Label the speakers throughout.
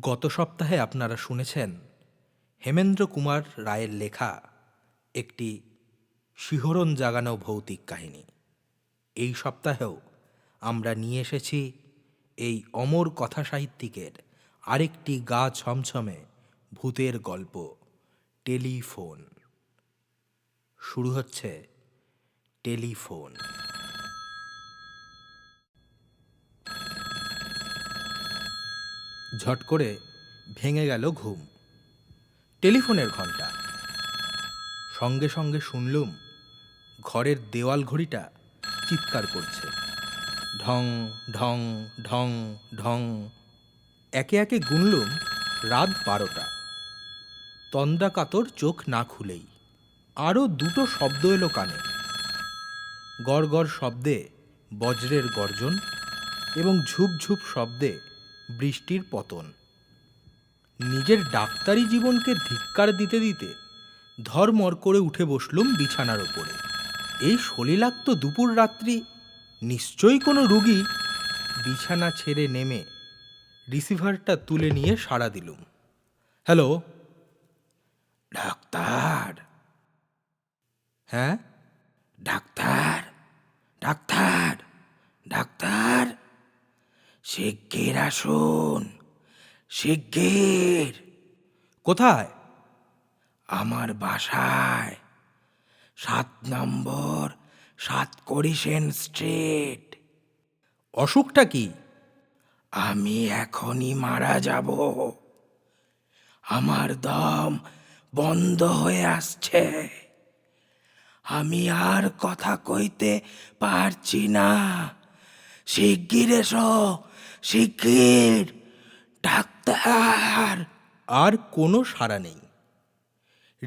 Speaker 1: গত সপ্তাহে আপনারা শুনেছেন হেমেন্দ্র কুমার রায়ের লেখা একটি শিহরণ জাগানো ভৌতিক কাহিনী। এই সপ্তাহেও আমরা নিয়ে এসেছি এই অমর কথা সাহিত্যিকের আরেকটি গা ছমছমে ভূতের গল্প, টেলিফোন। শুরু হচ্ছে টেলিফোন। ঝট করে ভেঙে গেল ঘুম। টেলিফোনের ঘণ্টা সঙ্গে সঙ্গে শুনলুম ঘরের দেওয়াল ঘড়িটা চিৎকার করছে। ঢং ঢং ঢং ঢং। একে একে গুনলুম রাত বারোটা। তন্দ্রা কাতর চোখ না খুলেই আরও দুটো শব্দ এলো কানে। গড় গড় শব্দে বজ্রের গর্জন এবং ঝুপ ঝুপ শব্দে বৃষ্টির পতন। নিজের ডাক্তারি জীবনকে ধিক্কার দিতে দিতে ধর্মর করে উঠে বসলুম বিছানার ওপরে। এই সলিলাক্ত দুপুর রাত্রি নিশ্চয়ই কোনো রুগী বিছানা ছেড়ে নেমে রিসিভারটা তুলে নিয়ে সাড়া দিলুম। হ্যালো? ডাক্তার। হ্যাঁ? ডাক্তার। ডাক্তার। শিগগির আসুন শিগগির। কোথায়? আমার বাসায় সাত নম্বর সাত করিসেন স্ট্রিট। অসুখটা কি? আমি এখনই মারা যাব। আমার দম বন্ধ হয়ে আসছে। আমি আর কথা কইতে পারছি না। শিগগির এসো। শিগগির ডাক্তার। আর কোনো সাড়া নেই।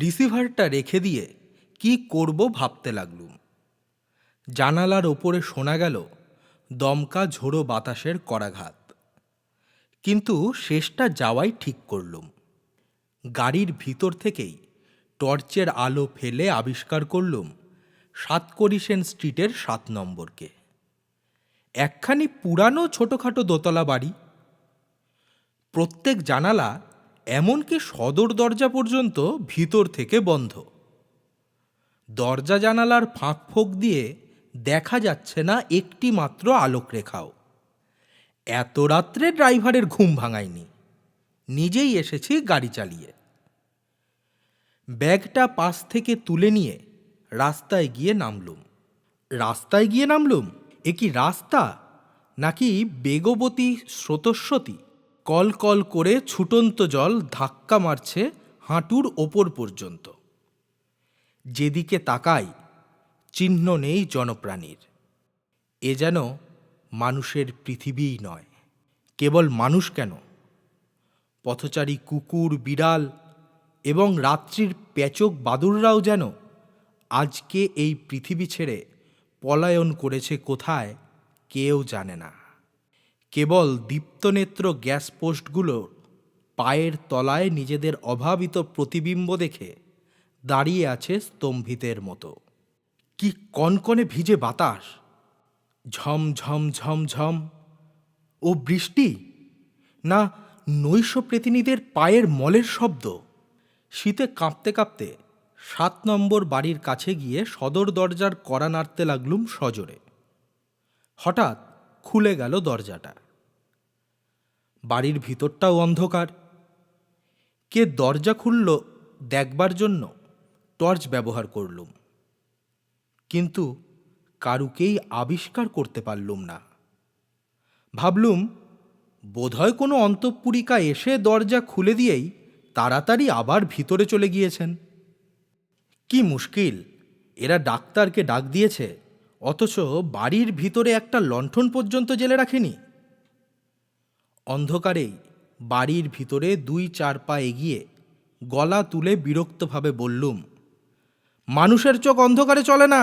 Speaker 1: রিসিভারটা রেখে দিয়ে কি করব ভাবতে লাগলুম। জানালার ওপরে শোনা গেল দমকা ঝোড়ো বাতাসের করাঘাত। কিন্তু শেষটা যাওয়াই ঠিক করলুম। গাড়ির ভিতর থেকেই টর্চের আলো ফেলে আবিষ্কার করলুম সাতকরিসেন স্ট্রিটের সাত নম্বরকে। একখানি পুরানো ছোটোখাটো দোতলা বাড়ি। প্রত্যেক জানালা এমনকি সদর দরজা পর্যন্ত ভিতর থেকে বন্ধ। দরজা জানালার ফাঁক ফোঁক দিয়ে দেখা যাচ্ছে না একটি মাত্র আলোক রেখাও এত রাত্রে ড্রাইভারের ঘুম ভাঙায়নি। নিজেই এসেছি গাড়ি চালিয়ে। ব্যাগটা পাশ থেকে তুলে নিয়ে রাস্তায় গিয়ে নামলুম। রাস্তায় গিয়ে নামলুম? এ কি রাস্তা? নাকি বেগবতী স্রোতস্বতী? কল কল করে ছুটন্ত জল ধাক্কা মারছে হাঁটুর ওপর পর্যন্ত। যেদিকে তাকাই, চিহ্ন নেই জনপ্রাণীর। এ যেন মানুষের পৃথিবীই নয়, কেবল মানুষ কেন? পথচারী কুকুর, বিড়াল এবং রাত্রির পেচক বাদুররাও যেন আজকে এই পৃথিবী ছেড়ে পলায়ন করেছে কোথায় কেউ জানে না। কেবল দীপ্তনেত্র গ্যাস পোস্টগুলো পায়ের তলায় নিজেদের অভাবিত প্রতিবিম্ব দেখে দাঁড়িয়ে আছে স্তম্ভিতের মতো। কি কনকনে ভিজে বাতাস? ঝম ঝম ঝম ঝম। ও বৃষ্টি? না নৈশ প্রতিনিধিদের পায়ের মলের শব্দ? শীতে কাঁপতে কাঁপতে সাত নম্বর বাড়ির কাছে গিয়ে সদর দরজার কড়া নাড়তে লাগলুম সজোরে। হঠাৎ খুলে গেল দরজাটা। বাড়ির ভিতরটাও অন্ধকার। কে দরজা খুলল দেখবার জন্য টর্চ ব্যবহার করলুম। কিন্তু কারুকেই আবিষ্কার করতে পারলুম না। ভাবলুম, বোধহয় কোনো অন্তঃপুরিকা এসে দরজা খুলে দিয়েই তাড়াতাড়ি আবার ভিতরে চলে গিয়েছেন। কি মুশকিল? এরা ডাক্তারকে ডাক দিয়েছে, অথচ বাড়ির ভিতরে একটা লণ্ঠন পর্যন্ত জেলে রাখেনি। অন্ধকারেই বাড়ির ভিতরে দুই চার পা এগিয়ে গলা তুলে বিরক্তভাবে বললুম, মানুষের চোখ অন্ধকারে চলে না।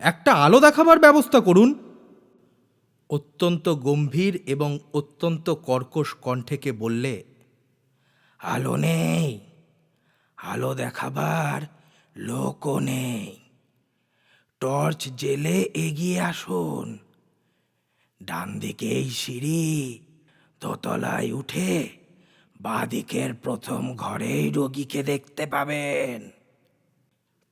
Speaker 1: একটা আলো দেখাবার ব্যবস্থা করুন। অত্যন্ত গম্ভীর এবং অত্যন্ত কর্কশ কণ্ঠেকে বললে, আলো নেই। আলো দেখাবার লোকও নেই। টর্চ জেলে এগিয়ে আসুন। ডান দিকে এই সিঁড়ি, দোতলায় উঠে বাদিকের প্রথম ঘরেই রোগীকে দেখতে পাবেন।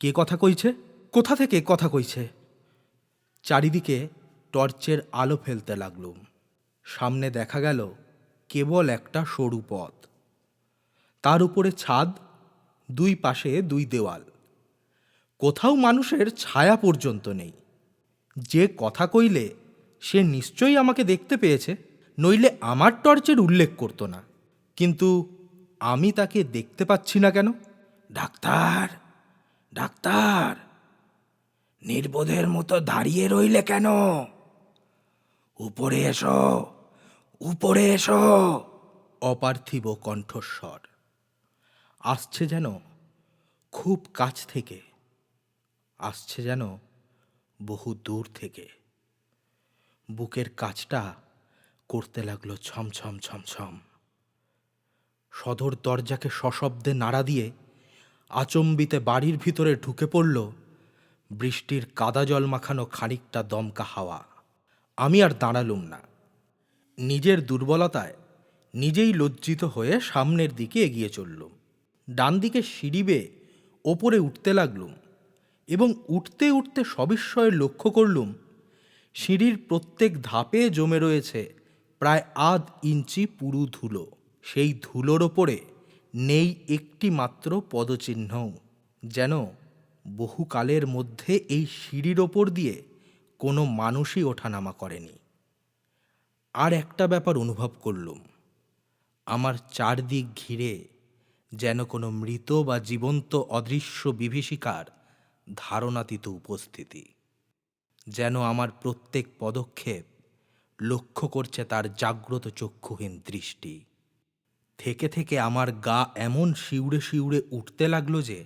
Speaker 1: কে কথা কইছে? কোথা থেকে কথা কইছে? চারিদিকে টর্চের আলো ফেলতে লাগলুম। সামনে দেখা গেল কেবল একটা সরু পথ। তার উপরে ছাদ, দুই পাশে দুই দেওয়াল। কোথাও মানুষের ছায়া পর্যন্ত নেই। যে কথা কইলে সে নিশ্চয়ই আমাকে দেখতে পেয়েছে, নইলে আমার টর্চের উল্লেখ করতো না। কিন্তু আমি তাকে দেখতে পাচ্ছি না কেন? ডাক্তার ডাক্তার, নির্বোধের মতো দাঁড়িয়ে রইলে কেন? উপরে এসো উপরে এসো। অপার্থিব কণ্ঠস্বর। আসছে যেন খুব কাছ থেকে। আসছে যেন বহু দূর থেকে। বুকের কাজটা করতে লাগল ছমছম ছমছম। সদর দরজাকে সশব্দে নাড়া দিয়ে আচম্বিতে বাড়ির ভিতরে ঢুকে পড়ল বৃষ্টির কাদা জল মাখানো খানিকটা দমকা হাওয়া। আমি আর দাঁড়ালুম না। নিজের দুর্বলতায় নিজেই লজ্জিত হয়ে সামনের দিকে এগিয়ে চললুম। ডান দিকে সিঁড়ি বেয়ে ওপরে উঠতে লাগলুম। এবং উঠতে উঠতে সবিস্ময়ে লক্ষ্য করলুম, সিঁড়ির প্রত্যেক ধাপে জমে রয়েছে প্রায় আধ ইঞ্চি পুরু ধুলো। সেই ধুলোর ওপরে নেই একটি মাত্র পদচিহ্নও। যেন বহুকালের মধ্যে এই সিঁড়ির ওপর দিয়ে কোনো মানুষই ওঠানামা করেনি। আর একটা ব্যাপার অনুভব করলুম। আমার চারদিক ঘিরে যেন কোনো মৃত বা জীবন্ত অদৃশ্য বিভীষিকার ধারণাতীত উপস্থিতি। যেন আমার প্রত্যেক পদক্ষেপ লক্ষ্য করছে তার জাগ্রত চক্ষুহীন দৃষ্টি। থেকে থেকে আমার গা এমন শিউড়ে শিউড়ে উঠতে লাগল যে,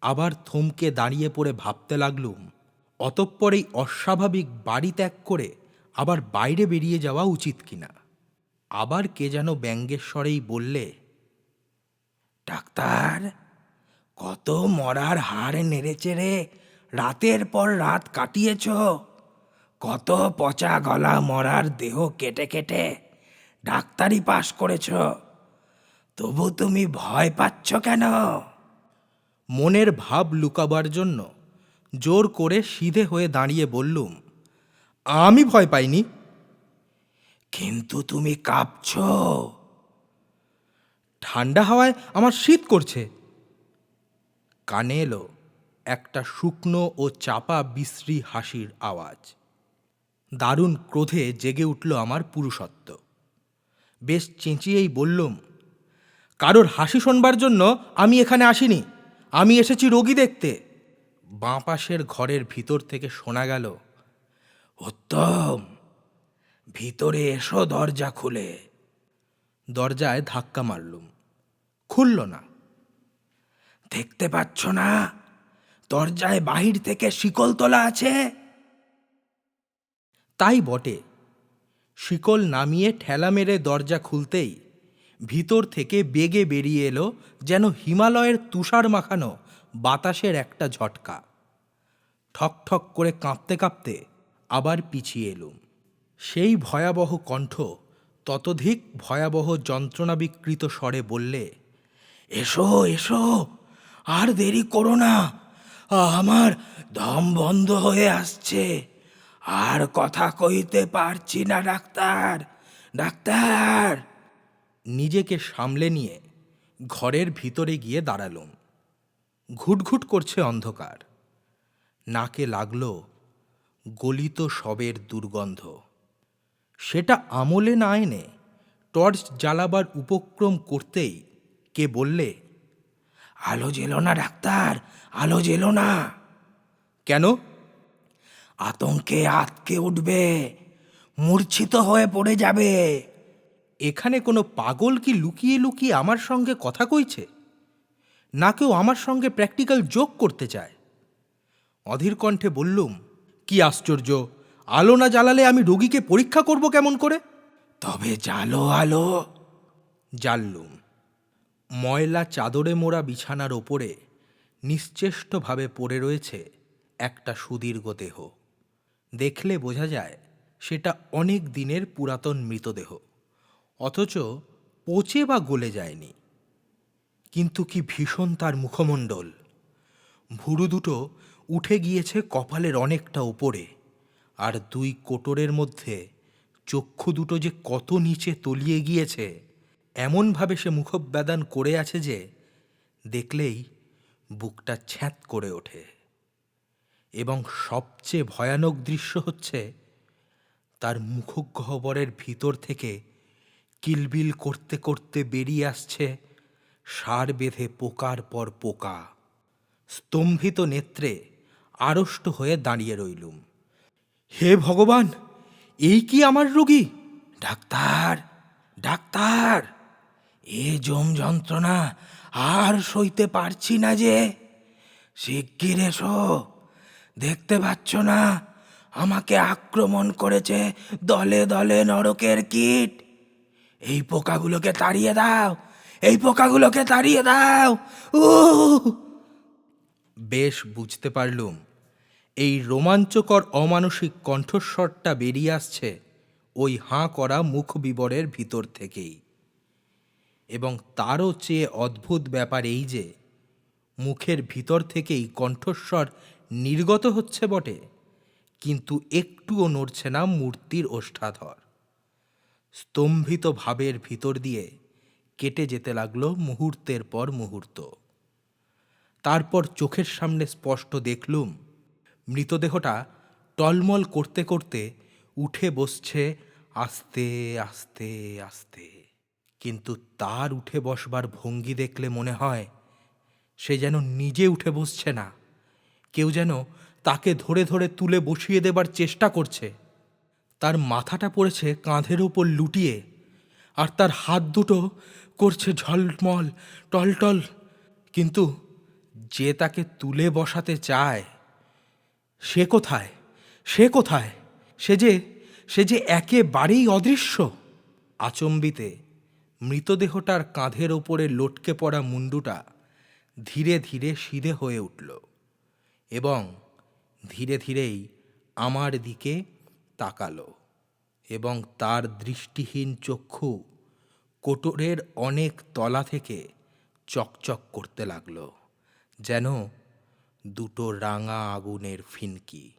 Speaker 1: আবার থমকে দাঁড়িয়ে পড়ে ভাবতে লাগলুম, অতঃপর এই অস্বাভাবিক বাড়ি ত্যাগ করে আবার বাইরে বেরিয়ে যাওয়া উচিত কিনা। আবার কে যেন ব্যঙ্গেশ্বরেই বললে, ডাক্তার কত মরার হাড় নেড়েচেড়ে রাতের পর রাত কাটিয়েছ। কত পচা গলা মরার দেহ কেটে কেটে ডাক্তারি পাশ করেছ। তবু তুমি ভয় পাচ্ছ কেন? মনের ভাব লুকাবার জন্য জোর করে সিধে হয়ে দাঁড়িয়ে বললুম আমি ভয় পাইনি? কিন্তু তুমি কাঁপছ। ঠান্ডা হাওয়ায় আমার শীত করছে। কানে এলো একটা শুকনো ও চাপা বিশ্রী হাসির আওয়াজ। দারুণ ক্রোধে জেগে উঠল আমার পুরুষত্ব। বেশ চেঁচিয়েই বললুম, কারোর হাসি শোনবার জন্য আমি এখানে আসিনি। আমি এসেছি রোগী দেখতে। বাঁ পাশের ঘরের ভিতর থেকে শোনা গেল, উত্তম, ভিতরে এসো দরজা খুলে। দরজায় ধাক্কা মারলুম। খুলল না। দেখতে পাচ্ছ না? দরজায় বাহির থেকে শিকল তোলা আছে। তাই বটে। শিকল নামিয়ে ঠেলা মেরে দরজা খুলতেই ভিতর থেকে বেগে বেরিয়ে এলো যেন হিমালয়ের তুষার মাখানো বাতাসের একটা ঝটকা। ঠক ঠক করে কাঁপতে কাঁপতে আবার পিছিয়ে এলুম। সেই ভয়াবহ কণ্ঠ ততোধিক ভয়াবহ যন্ত্রণাবিকৃত স্বরে বললে, এসো এসো আর দেরি করো না। আমার দম বন্ধ হয়ে আসছে। আর কথা কইতে পারছি না, ডাক্তার। ডাক্তার! নিজেকে সামলে নিয়ে ঘরের ভিতরে গিয়ে দাঁড়ালুম। ঘুটঘুট করছে অন্ধকার। নাকে লাগল গলিত সবের দুর্গন্ধ। সেটা আমলে না এনে টর্চ জ্বালাবার উপক্রম করতেই কে বললে আলো জেলো না ডাক্তার। আলো জেলো না। কেন? আতঙ্কে আতকে উঠবে। মূর্ছিত হয়ে পড়ে যাবে। এখানে কোনো পাগল কি লুকিয়ে লুকিয়ে আমার সঙ্গে কথা কইছে? না কেউ আমার সঙ্গে প্র্যাকটিক্যাল যোগ করতে চায়? অধীর কণ্ঠে বললুম কি আশ্চর্য! আলো না জ্বালালে আমি রোগীকে পরীক্ষা করব কেমন করে? তবে জালো আলো। জ্বাললুম। ময়লা চাদরে মোড়া বিছানার ওপরে নিশ্চেষ্টভাবে পড়ে রয়েছে একটা সুদীর্ঘ দেহ। দেখলে বোঝা যায় সেটা অনেক দিনের পুরাতন মৃতদেহ। অথচ পচে বা গলে যায়নি। কিন্তু কি ভীষণ তার মুখমণ্ডল। ভুরু দুটো উঠে গিয়েছে কপালের অনেকটা উপরে, আর দুই কোটরের মধ্যে চক্ষু দুটো যে কত নিচে তলিয়ে গিয়েছে এমনভাবে সে মুখব্যাদান করে আছে যে দেখলেই বুকটা ছ্যাঁত করে ওঠে। এবং সবচেয়ে ভয়ানক দৃশ্য হচ্ছে তার মুখগহ্বরের ভিতর থেকে কিলবিল করতে করতে বেরিয়ে আসছে সার বেঁধে পোকার পর পোকা। স্তম্ভিত নেত্রে আড়ষ্ট হয়ে দাঁড়িয়ে রইলুম। হে ভগবান, এই কি আমার রোগী? Doctor doctor! এ জম যন্ত্রণা আর সইতে পারছি না যে। শিগগির এসো। দেখতে পাচ্ছ না, আমাকে আক্রমণ করেছে দলে দলে নরকের কীট। এই পোকাগুলোকে তাড়িয়ে দাও, এই পোকাগুলোকে তাড়িয়ে দাও। উ বেশ, বুঝতে পারলুম। এই রোমাঞ্চকর অমানসিক কণ্ঠস্বরটা বেরিয়ে আসছে ওই হাঁ করা মুখ বিবরের ভিতর থেকেই। এবং তারও চেয়ে অদ্ভুত ব্যাপার এই যে, মুখের ভিতর থেকেই কণ্ঠস্বর নির্গত হচ্ছে বটে, কিন্তু একটুও নড়ছে না মূর্তির ওষ্ঠাধর। স্তম্ভিত ভাবের ভিতর দিয়ে কেটে যেতে লাগল মুহূর্তের পর মুহূর্ত। তারপর চোখের সামনে স্পষ্ট দেখলুম, মৃতদেহটা টলমল করতে করতে উঠে বসছে আস্তে আস্তে আস্তে। কিন্তু তার উঠে বসবার ভঙ্গি দেখলে মনে হয় সে যেন নিজে উঠে বসছে না। কেউ যেন তাকে ধরে ধরে তুলে বসিয়ে দেবার চেষ্টা করছে। তার মাথাটা পড়েছে কাঁধের ওপর লুটিয়ে আর তার হাত দুটো করছে ঝলমল, টলটল। কিন্তু যে তাকে তুলে বসাতে চায়, সে কোথায়? সে কোথায়? সে যে সে যে একেবারেই অদৃশ্য। আচম্বিতে মৃতদেহটার কাঁধের ওপরে লটকে পড়া মুন্ডুটা ধীরে ধীরে সিধে হয়ে উঠল এবং ধীরে ধীরেই আমার দিকে তাকালো এবং তার দৃষ্টিহীন চক্ষু কোটরের অনেক তলা থেকে চকচক করতে লাগল, যেন দুটো রাঙা আগুনের ফিনকি।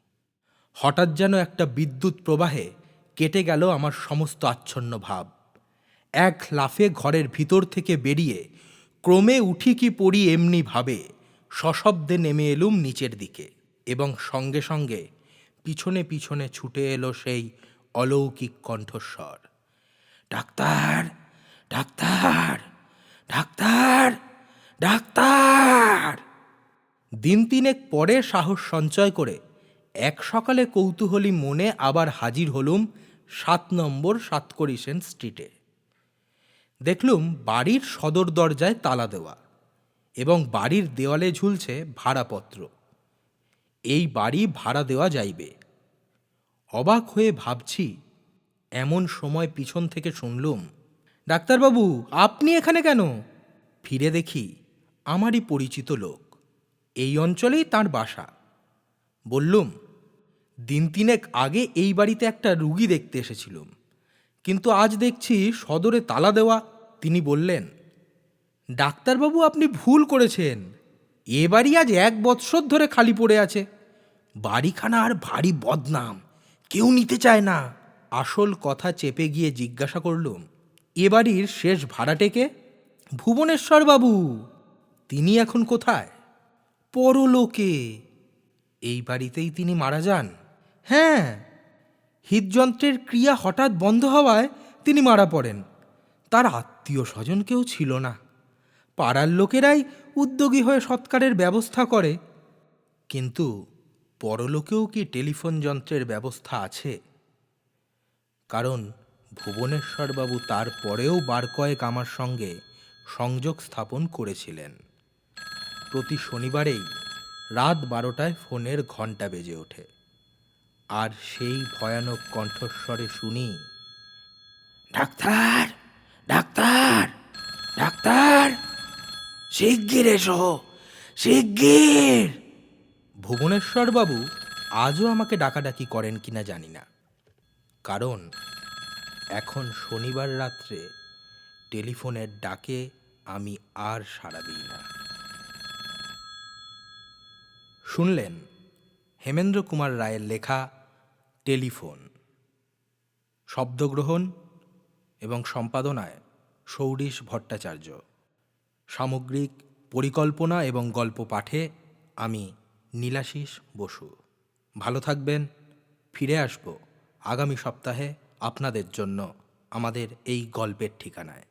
Speaker 1: হঠাৎ যেন একটা বিদ্যুৎ প্রবাহে কেটে গেল আমার সমস্ত আচ্ছন্ন ভাব। এক লাফে ঘরের ভিতর থেকে বেরিয়ে ক্রমে উঠি কি পড়ি এমনি ভাবে। সশব্দে নেমে এলুম নিচের দিকে এবং সঙ্গে সঙ্গে পিছনে পিছনে ছুটে এলো সেই অলৌকিক কণ্ঠস্বর। Doctor doctor doctor doctor! দিন তিনেক পরে সাহস সঞ্চয় করে এক সকালে কৌতূহলী মনে আবার হাজির হলুম সাত নম্বর সাতকড়ি সেন স্ট্রিটে। দেখলুম বাড়ির সদর দরজায় তালা দেওয়া এবং বাড়ির দেওয়ালে ঝুলছে ভাড়াপত্র। এই বাড়ি ভাড়া দেওয়া যাইবে। অবাক হয়ে ভাবছি, এমন সময় পিছন থেকে শুনলুম, ডাক্তারবাবু, আপনি এখানে কেন? ফিরে দেখি, আমারই পরিচিত লোক, এই অঞ্চলেই তার বাসা। বললুম, দিন তিনেক আগে এই বাড়িতে একটা রুগী দেখতে এসেছিলুম। কিন্তু আজ দেখছি সদরে তালা দেওয়া, তিনি বললেন, ডাক্তারবাবু, আপনি ভুল করেছেন। এ বাড়ি আজ এক বৎসর ধরে খালি পড়ে আছে। বাড়িখানা আর ভারী বদনাম। কেউ নিতে চায় না। আসল কথা চেপে গিয়ে জিজ্ঞাসা করলুম, এ বাড়ির শেষ ভাড়াটেকে ভুবনেশ্বর বাবু। তিনি এখন কোথায়? পরলোকে। এই বাড়িতেই তিনি মারা যান? হ্যাঁ। হৃদযন্ত্রের ক্রিয়া হঠাৎ বন্ধ হওয়ায় তিনি মারা পড়েন। তার আত্মীয় স্বজন কেউ ছিল না। পাড়ার লোকেরাই উদ্যোগী হয়ে সৎকারের ব্যবস্থা করে। কিন্তু পরলোকেও কি টেলিফোন যন্ত্রের ব্যবস্থা আছে? কারণ ভুবনেশ্বরবাবু তার পরেও বার কয়েক আমার সঙ্গে সংযোগ স্থাপন করেছিলেন। প্রতি শনিবারেই রাত বারোটায় ফোনের ঘণ্টা বেজে ওঠে। আর সেই ভয়ানক কণ্ঠস্বরে শুনি ডাক্তার ডাক্তার ডাক্তার শিগগির এসো শিগগির! ভুবনেশ্বরবাবু আজও আমাকে ডাকাডাকি করেন কিনা জানি না। কারণ এখন শনিবার রাত্রে টেলিফোনের ডাকে আমি আর সাড়া দিই না। শুনলেন হেমেন্দ্র কুমার রায়ের লেখা টেলিফোন, শব্দগ্রহণ এবং সম্পাদনায় সৌরিশ ভট্টাচার্য। সামগ্রিক পরিকল্পনা এবং গল্প পাঠে আমি নীলাশিস বসু। ভালো থাকবেন, ফিরে আসব আগামী সপ্তাহে আপনাদের জন্য আমাদের এই গল্পের ঠিকানায়।